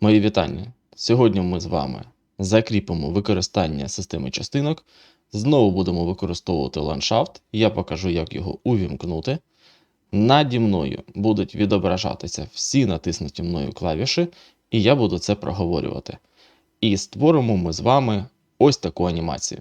Мої вітання. Сьогодні ми з вами закріпимо використання системи частинок. Знову будемо використовувати ландшафт. Я покажу, як його увімкнути. Наді мною будуть відображатися всі натиснуті мною клавіші, і я буду це проговорювати. І створимо ми з вами ось таку анімацію.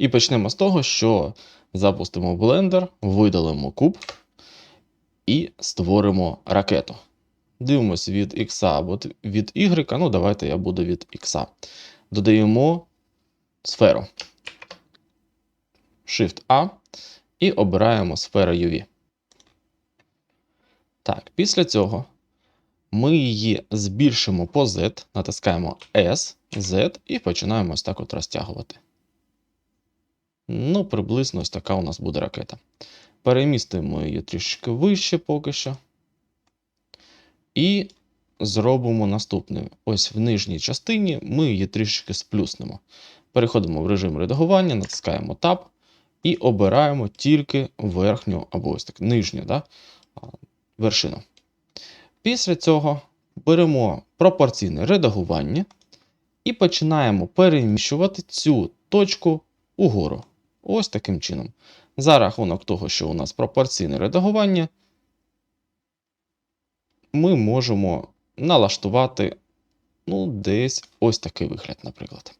І почнемо з того, що запустимо Blender, видалимо куб і створимо ракету. Дивимося від X або від Y. Ну, давайте я буду від X. Додаємо сферу. Shift A і обираємо сферу UV. Так, після цього ми її збільшимо по Z, натискаємо S, Z і починаємо ось так от розтягувати. Ну, приблизно ось така у нас буде ракета. Перемістимо її трішки вище поки що. І зробимо наступне. Ось в нижній частині ми її трішки сплюснемо. Переходимо в режим редагування, натискаємо Tab і обираємо тільки верхню або ось так нижню да, вершину. Після цього беремо пропорційне редагування і починаємо переміщувати цю точку угору. Ось таким чином. За рахунок того, що у нас пропорційне редагування, ми можемо налаштувати ну, десь ось такий вигляд, наприклад.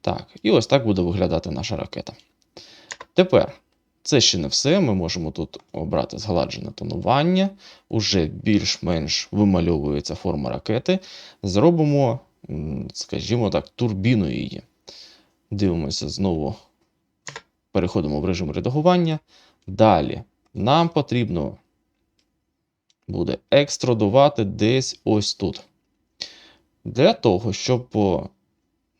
Так, і ось так буде виглядати наша ракета. Тепер, це ще не все. Ми можемо тут обрати згладжене тонування, уже більш-менш вимальовується форма ракети. Зробимо, скажімо так, турбіну її. Дивимося знову переходимо в режим редагування. Далі нам потрібно буде екструдувати десь ось тут. Для того, щоб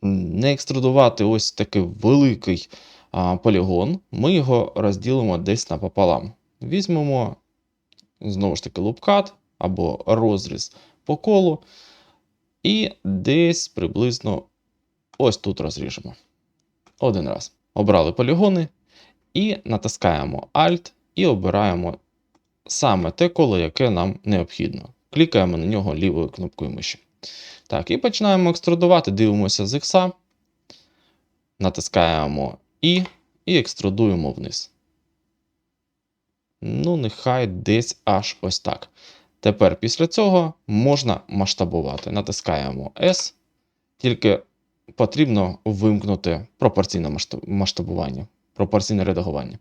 не екструдувати ось такий великий а, полігон, ми його розділимо десь напополам. Візьмемо, знову ж таки, лупкат або розріз по колу. І десь приблизно ось тут розріжемо. Один раз. Обрали полігони і натискаємо Alt і обираємо саме те коло, яке нам необхідно. Клікаємо на нього лівою кнопкою миші. Так, і починаємо екструдувати, дивимося з X, натискаємо І і екструдуємо вниз. Ну, нехай десь аж ось так. Тепер після цього можна масштабувати. Натискаємо S, тільки потрібно вимкнути пропорційне масштабування, пропорційне редагування.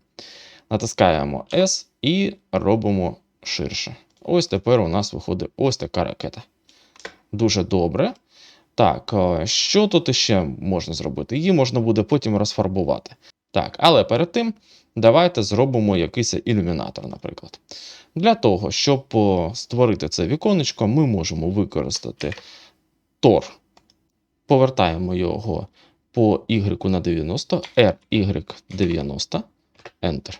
Натискаємо S і робимо ширше. Ось тепер у нас виходить ось така ракета. Дуже добре. Так, е, що тут ще можна зробити? Її можна буде потім розфарбувати. Так, але перед тим давайте зробимо якийсь ілюмінатор, наприклад. Для того, щоб створити це віконечко, ми можемо використати Tor Повертаємо його по Y на 90, RY90, Enter.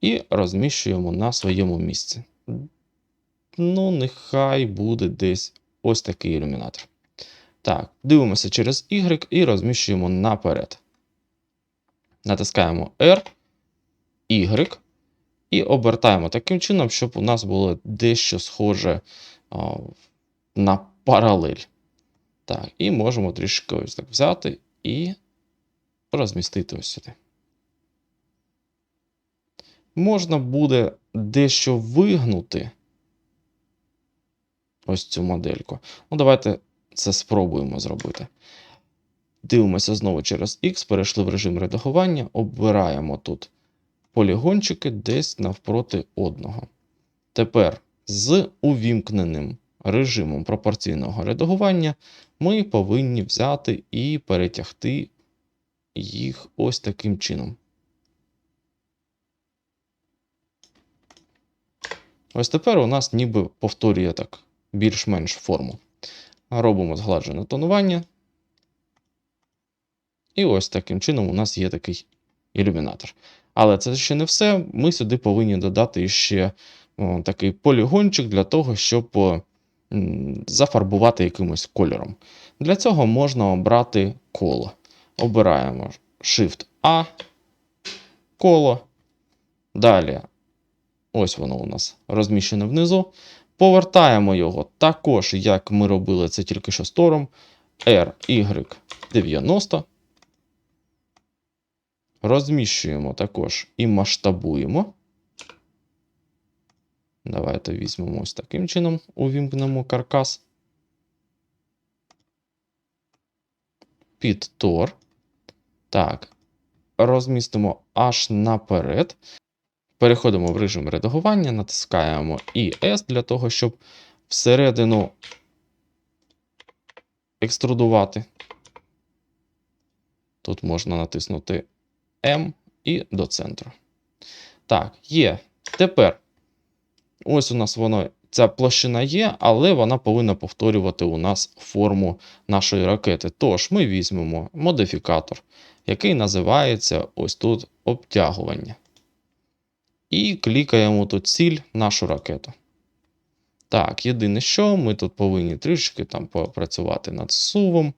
І розміщуємо на своєму місці. Ну, нехай буде десь ось такий ілюмінатор. Так, дивимося через Y і розміщуємо наперед. Натискаємо R, Y і обертаємо таким чином, щоб у нас було дещо схоже а, на паралель. Так, і можемо трішки ось так взяти і розмістити ось сюди. Можна буде дещо вигнути ось цю модельку. Ну, давайте це спробуємо зробити. Дивимося знову через X, перейшли в режим редагування, обираємо тут полігончики десь навпроти одного. Тепер з увімкненим режимом пропорційного редагування ми повинні взяти і перетягти їх ось таким чином. Ось тепер у нас ніби повторює так більш-менш форму. Робимо згладжене тонування. І ось таким чином у нас є такий ілюмінатор. Але це ще не все. Ми сюди повинні додати ще о, такий полігончик для того, щоб зафарбувати якимось кольором. Для цього можна обрати коло. обираємо Shift-A, коло. Далі, ось воно у нас розміщене внизу. Повертаємо його також, як ми робили це тільки що з Тором. RY90. Розміщуємо також і масштабуємо. Давайте візьмемо ось таким чином, увімкнемо каркас. Під Тор. Так. Розмістимо аж наперед. Переходимо в режим редагування, натискаємо ES для того, щоб всередину екструдувати. Тут можна натиснути M і до центру. Так, є. Тепер ось у нас воно, ця площина є, але вона повинна повторювати у нас форму нашої ракети. Тож ми візьмемо модифікатор, який називається ось тут обтягування. І клікаємо тут ціль нашу ракету. Так, єдине що, ми тут повинні трішки там попрацювати над сувом.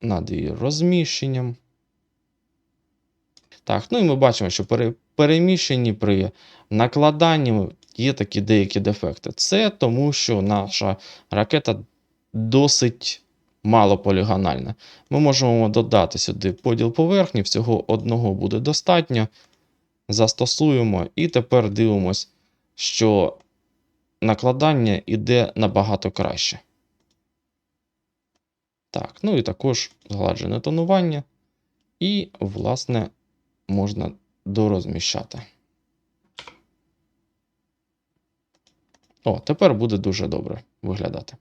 Над її розміщенням. Так, ну і ми бачимо, що при переміщенні при накладанні є такі деякі дефекти. Це тому, що наша ракета досить малополігональна. Ми можемо додати сюди поділ поверхні, всього одного буде достатньо. Застосуємо і тепер дивимось, що накладання йде набагато краще. Так, ну і також згладжене тонування. І, власне, можна дорозміщати. О, тепер буде дуже добре виглядати.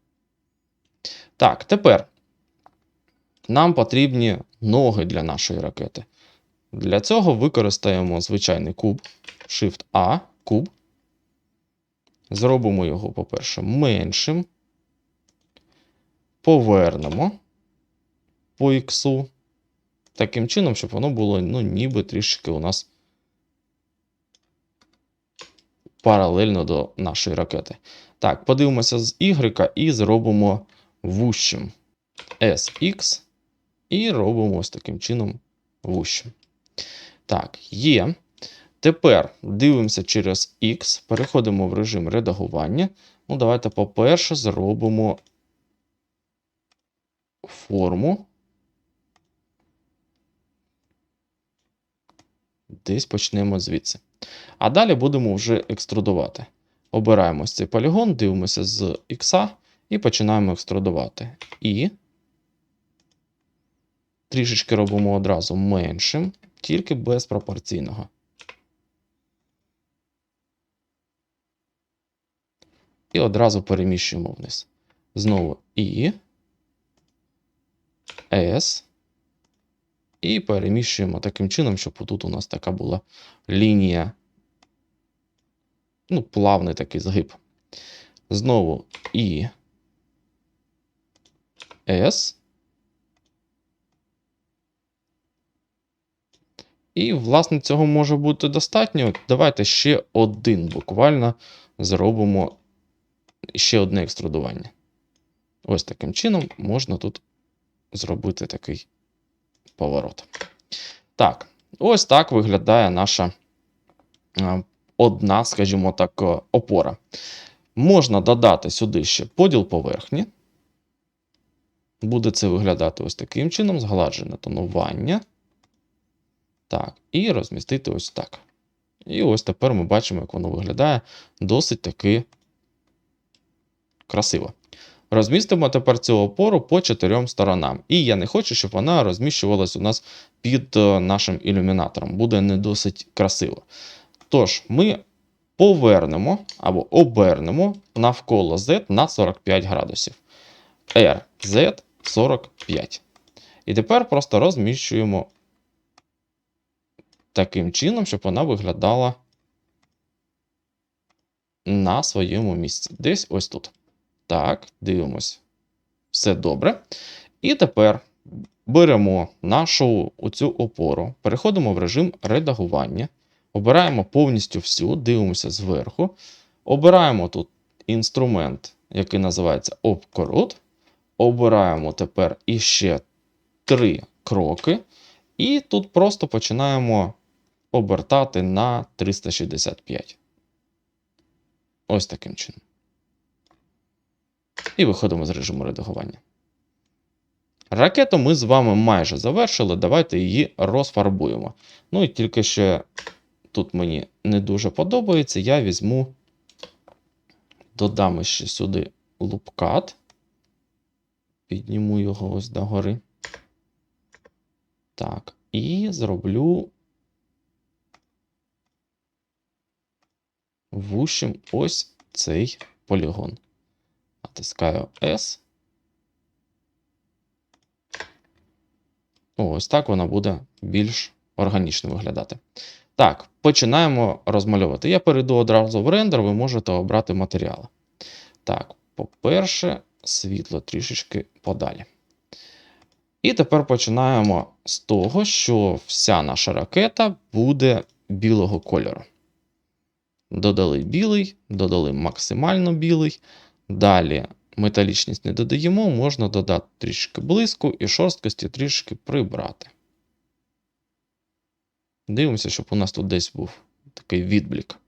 Так, тепер нам потрібні ноги для нашої ракети. Для цього використаємо звичайний куб, Shift-A, куб. Зробимо його, по-перше, меншим. Повернемо по X. Таким чином, щоб воно було, ну, ніби трішки у нас паралельно до нашої ракети. Так, подивимося з Y і зробимо вущим SX. І робимо ось таким чином вущим. Так, є. Тепер дивимося через X, переходимо в режим редагування. Ну, давайте, по-перше, зробимо форму. Десь почнемо звідси. А далі будемо вже екструдувати. Обираємо цей полігон, дивимося з X і починаємо екструдувати. І трішечки робимо одразу меншим, тільки без пропорційного. І одразу переміщуємо вниз. Знову І, С. І переміщуємо таким чином, щоб тут у нас така була лінія. Ну, плавний такий згиб. Знову І. С. І, власне, цього може бути достатньо. Давайте ще один буквально зробимо ще одне екструдування. Ось таким чином можна тут зробити такий поворот. Так, ось так виглядає наша одна, скажімо так, опора. Можна додати сюди ще поділ поверхні. Буде це виглядати ось таким чином, згладжене тонування. Так, і розмістити ось так. І ось тепер ми бачимо, як воно виглядає досить таки красиво. Розмістимо тепер цю опору по чотирьом сторонам. І я не хочу, щоб вона розміщувалась у нас під е, нашим ілюмінатором. Буде не досить красиво. Тож, ми повернемо або обернемо навколо Z на 45 градусів. RZ 45. І тепер просто розміщуємо таким чином, щоб вона виглядала на своєму місці. Десь ось тут. Так, дивимось. Все добре. І тепер беремо нашу оцю опору, переходимо в режим редагування, обираємо повністю всю, дивимося зверху. Обираємо тут інструмент, який називається Обкорот. обираємо тепер іще три кроки. І тут просто починаємо обертати на 365. Ось таким чином. І виходимо з режиму редагування. Ракету ми з вами майже завершили. Давайте її розфарбуємо. Ну і тільки ще тут мені не дуже подобається, я візьму, додам ще сюди лупкат. Підніму його ось догори. Так, і зроблю вущим ось цей полігон. Натискаю S. Ось так вона буде більш органічно виглядати. Так, починаємо розмальовувати. Я перейду одразу в рендер, ви можете обрати матеріали. Так, по-перше, світло трішечки подалі. І тепер починаємо з того, що вся наша ракета буде білого кольору. Додали білий, додали максимально білий. Далі металічність не додаємо, можна додати трішки блиску і шорсткості трішки прибрати. Дивимося, щоб у нас тут десь був такий відблік.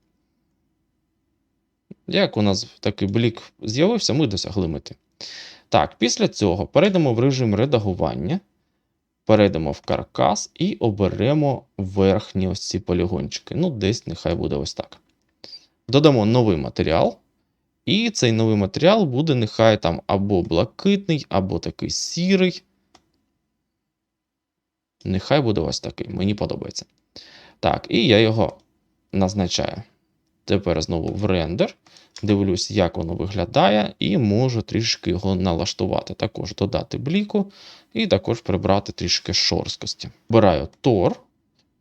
Як у нас такий блік з'явився, ми досягли мети. Так, після цього перейдемо в режим редагування, перейдемо в каркас і оберемо верхні ось ці полігончики. Ну, десь нехай буде ось так. Додамо новий матеріал. І цей новий матеріал буде нехай там або блакитний, або такий сірий. Нехай буде ось такий. Мені подобається. Так, і я його назначаю. Тепер знову в рендер. Дивлюсь, як воно виглядає, і можу трішки його налаштувати. Також додати бліку, і також прибрати трішки шорсткості. Обираю Tor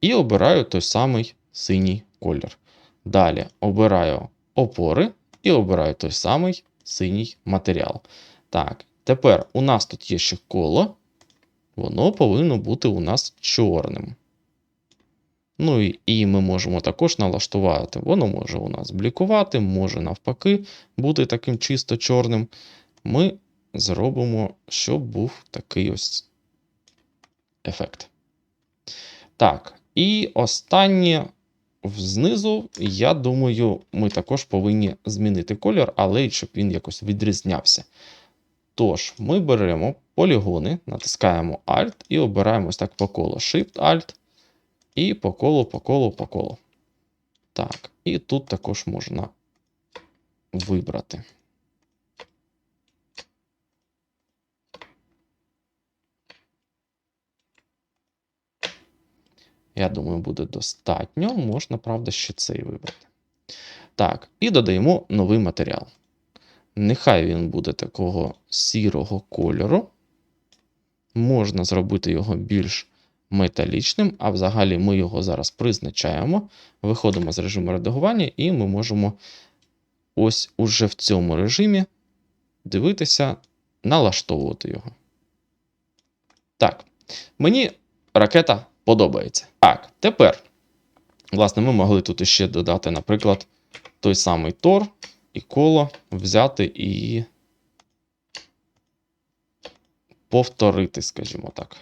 і обираю той самий синій колір. Далі обираю опори і обираю той самий синій матеріал. Так, тепер у нас тут є ще коло, воно повинно бути у нас чорним. Ну і, ми можемо також налаштувати. Воно може у нас блікувати, може навпаки бути таким чисто чорним. Ми зробимо, щоб був такий ось ефект. Так, і останнє знизу, я думаю, ми також повинні змінити колір, але щоб він якось відрізнявся. Тож, ми беремо полігони, натискаємо Alt і обираємо ось так по колу. Shift-Alt. І по колу, по колу, по колу. Так, і тут також можна вибрати. Я думаю, буде достатньо. Можна, правда, ще цей вибрати. Так, і додаємо новий матеріал. Нехай він буде такого сірого кольору. Можна зробити його більш металічним, а взагалі ми його зараз призначаємо. Виходимо з режиму редагування, і ми можемо ось уже в цьому режимі дивитися, налаштовувати його. Так, мені ракета подобається. Так, тепер, власне, ми могли тут іще додати, наприклад, той самий Тор і коло взяти і повторити, скажімо так.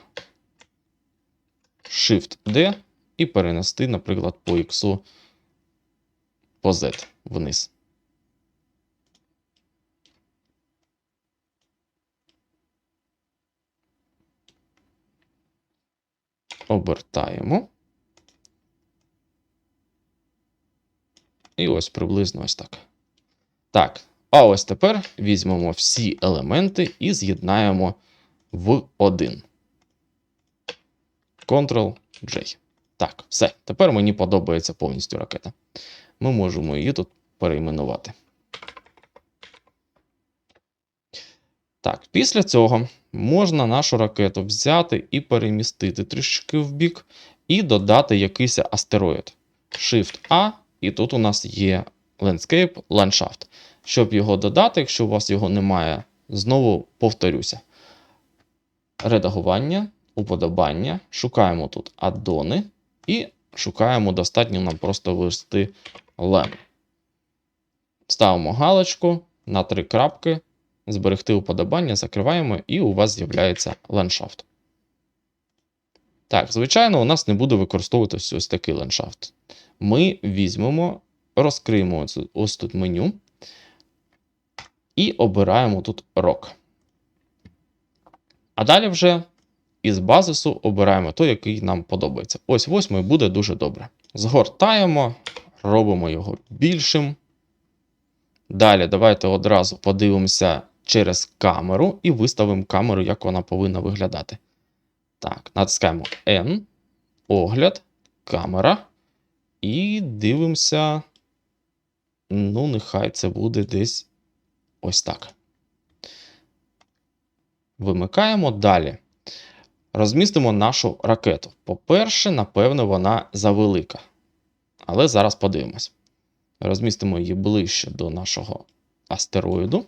Shift-D і перенести, наприклад, по X по Z вниз. Обертаємо. І ось приблизно ось так. Так, а ось тепер візьмемо всі елементи і з'єднаємо в один. Ctrl-J. Так, все. Тепер мені подобається повністю ракета. Ми можемо її тут перейменувати. Так, після цього можна нашу ракету взяти і перемістити трішки в бік, і додати якийсь астероїд. Shift-A, і тут у нас є Landscape, ландшафт. Щоб його додати, якщо у вас його немає, знову повторюся. Редагування, уподобання, шукаємо тут аддони і шукаємо достатньо нам просто ввести LAN. Ставимо галочку на три крапки зберегти уподобання, закриваємо, і у вас з'являється ландшафт. Так, звичайно, у нас не буде використовуватися ось такий ландшафт. Ми візьмемо, розкриємо ось, тут меню і обираємо тут рок. А далі вже із базису обираємо той, який нам подобається. Ось восьмий буде дуже добре. Згортаємо, робимо його більшим. Далі давайте одразу подивимося через камеру і виставимо камеру, як вона повинна виглядати. Так, натискаємо N, огляд, камера. І дивимося. Ну, нехай це буде десь ось так. Вимикаємо далі. Розмістимо нашу ракету. По-перше, напевно, вона завелика. Але зараз подивимось. Розмістимо її ближче до нашого астероїду.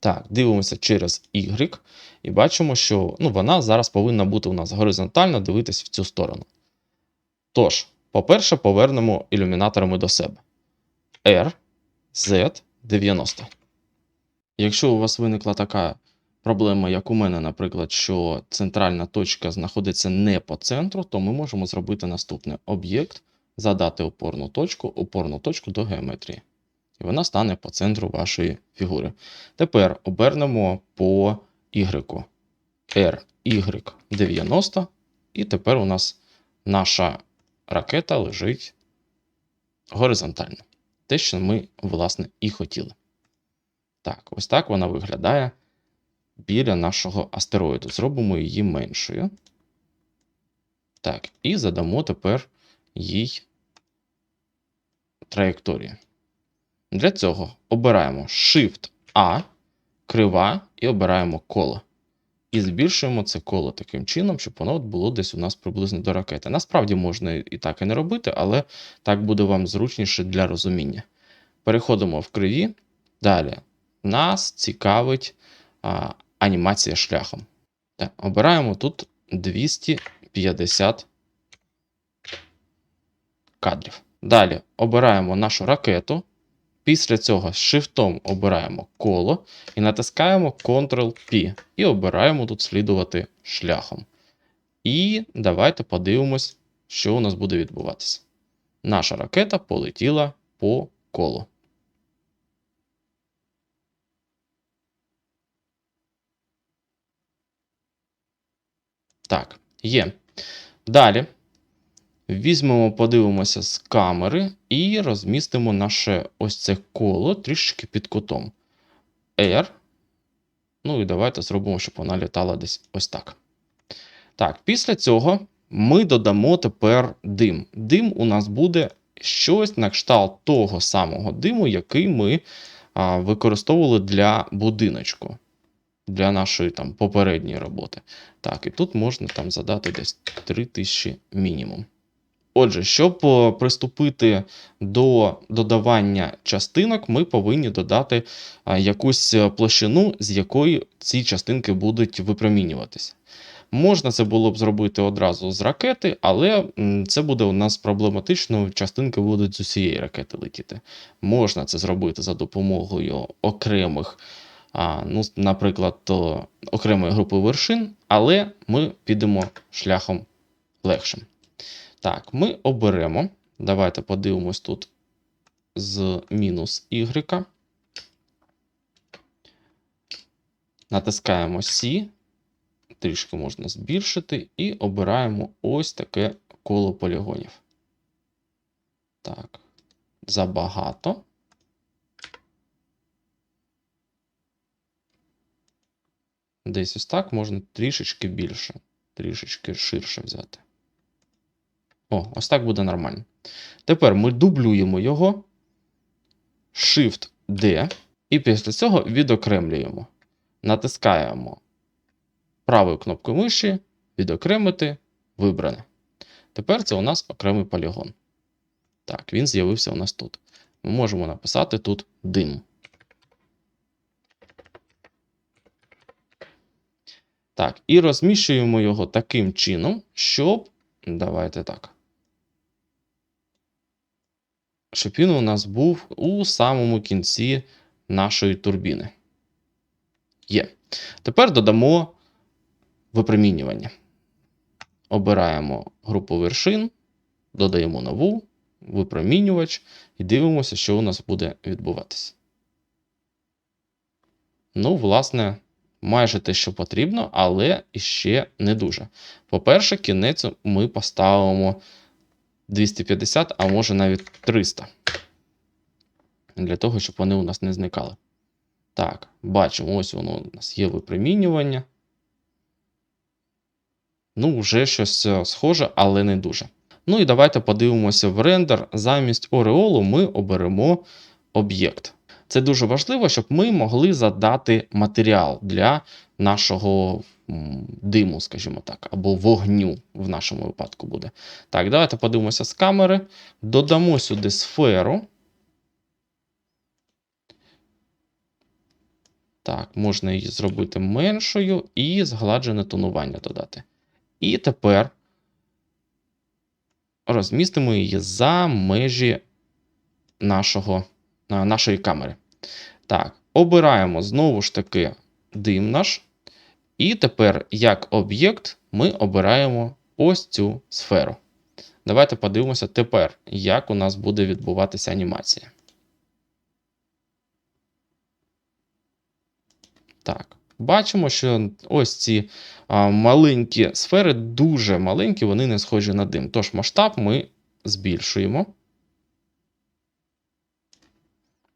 Так, дивимося через Y і бачимо, що ну, вона зараз повинна бути у нас горизонтально дивитись в цю сторону. Тож, по-перше, повернемо ілюмінаторами до себе. R, Z, 90. Якщо у вас виникла така проблема, як у мене, наприклад, що центральна точка знаходиться не по центру, то ми можемо зробити наступне: об'єкт, задати опорну точку, опорну точку до геометрії. І вона стане по центру вашої фігури. Тепер обернемо по Y. R, Y 90. І тепер у нас наша ракета лежить горизонтально. Те, що ми, власне, і хотіли. Так, ось так вона виглядає біля нашого астероїду. Зробимо її меншою. Так, і задамо тепер їй траєкторію. Для цього обираємо Shift-A, крива, і обираємо коло. І збільшуємо це коло таким чином, щоб воно було десь у нас приблизно до ракети. Насправді можна і так і не робити, але так буде вам зручніше для розуміння. Переходимо в криві. Далі нас цікавить а, анімація шляхом. Так, Обираємо тут 250 кадрів. Далі обираємо нашу ракету. Після цього з шифтом обираємо коло і натискаємо Ctrl-P. І обираємо тут слідувати шляхом. І давайте подивимось, що у нас буде відбуватися. Наша ракета полетіла по колу. Так, є. Далі візьмемо, подивимося з камери і розмістимо наше ось це коло трішки під кутом. R. Ну і давайте зробимо, щоб вона літала десь ось так. Так, після цього ми додамо тепер дим. Дим у нас буде щось на кшталт того самого диму, який ми а, використовували для будиночку для нашої там попередньої роботи. Так, і тут можна там задати десь 3000 мінімум. Отже, щоб приступити до додавання частинок, ми повинні додати якусь площину, з якої ці частинки будуть випромінюватися. Можна це було б зробити одразу з ракети, але це буде у нас проблематично. Частинки будуть з усієї ракети летіти. Можна це зробити за допомогою окремих ну, наприклад, окремої групи вершин, але ми підемо шляхом легшим. Так, ми оберемо. Давайте подивимось тут з мінус Y. Натискаємо C, трішки можна збільшити, і обираємо ось таке коло полігонів. Так, забагато. Десь ось так можна трішечки більше, трішечки ширше взяти. О, ось так буде нормально. Тепер ми дублюємо його. Shift-D. І після цього відокремлюємо. Натискаємо правою кнопкою миші, відокремити, вибране. Тепер це у нас окремий полігон. Так, він з'явився у нас тут. Ми можемо написати тут дим. Так, і розміщуємо його таким чином, щоб. Давайте так. Щоб він у нас був у самому кінці нашої турбіни. Є. Тепер додамо випромінювання. Обираємо групу вершин, додаємо нову, випромінювач і дивимося, що у нас буде відбуватися. Ну, власне, майже те, що потрібно, але іще не дуже. По-перше, кінець ми поставимо 250, а може навіть 300. Для того, щоб вони у нас не зникали. Так, бачимо, ось воно у нас є випромінювання. Ну, вже щось е, схоже, але не дуже. Ну і давайте подивимося в рендер. Замість ореолу ми оберемо об'єкт. Це дуже важливо, щоб ми могли задати матеріал для нашого диму, скажімо так, або вогню в нашому випадку буде. Так, давайте подивимося з камери. Додамо сюди сферу. Так, можна її зробити меншою і згладжене тонування додати. І тепер розмістимо її за межі нашого, нашої камери. Так, обираємо знову ж таки дим наш. І тепер, як об'єкт, ми обираємо ось цю сферу. Давайте подивимося тепер, як у нас буде відбуватися анімація. Так, бачимо, що ось ці а, маленькі сфери, дуже маленькі, вони не схожі на дим. Тож масштаб ми збільшуємо.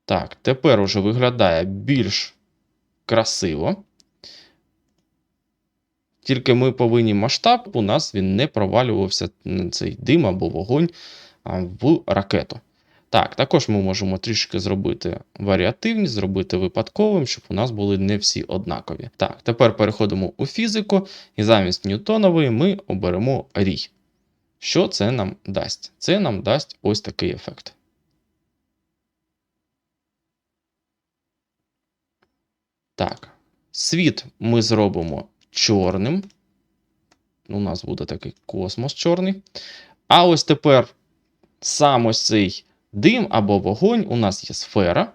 Так, тепер уже виглядає більш красиво. Тільки ми повинні масштаб, у нас він не провалювався цей дим або вогонь в ракету. Так, також ми можемо трішки зробити варіативність, зробити випадковим, щоб у нас були не всі однакові. Так, тепер переходимо у фізику, і замість ньютонової ми оберемо рій. Що це нам дасть? Це нам дасть ось такий ефект. Так, світ ми зробимо чорним. У нас буде такий космос чорний. А ось тепер сам ось цей дим або вогонь, у нас є сфера.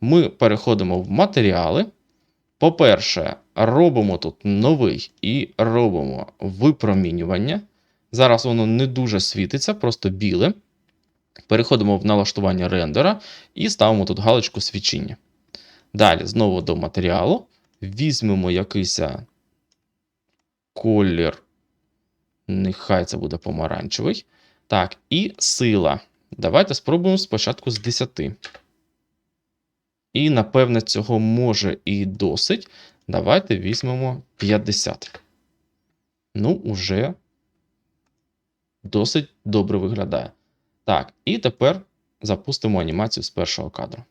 Ми переходимо в матеріали. По-перше, робимо тут новий і робимо випромінювання. Зараз воно не дуже світиться, просто біле. Переходимо в налаштування рендера і ставимо тут галочку свічіння. Далі знову до матеріалу. Візьмемо якийсь колір. Нехай це буде помаранчевий. Так, і сила. Давайте спробуємо спочатку з 10. І, напевне, цього може і досить. Давайте візьмемо 50. Ну, уже досить добре виглядає. Так, і тепер запустимо анімацію з першого кадру.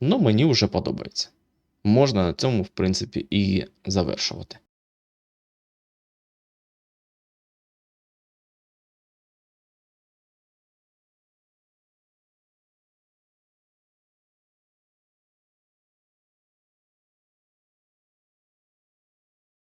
Ну, мені вже подобається. Можна на цьому, в принципі, і завершувати.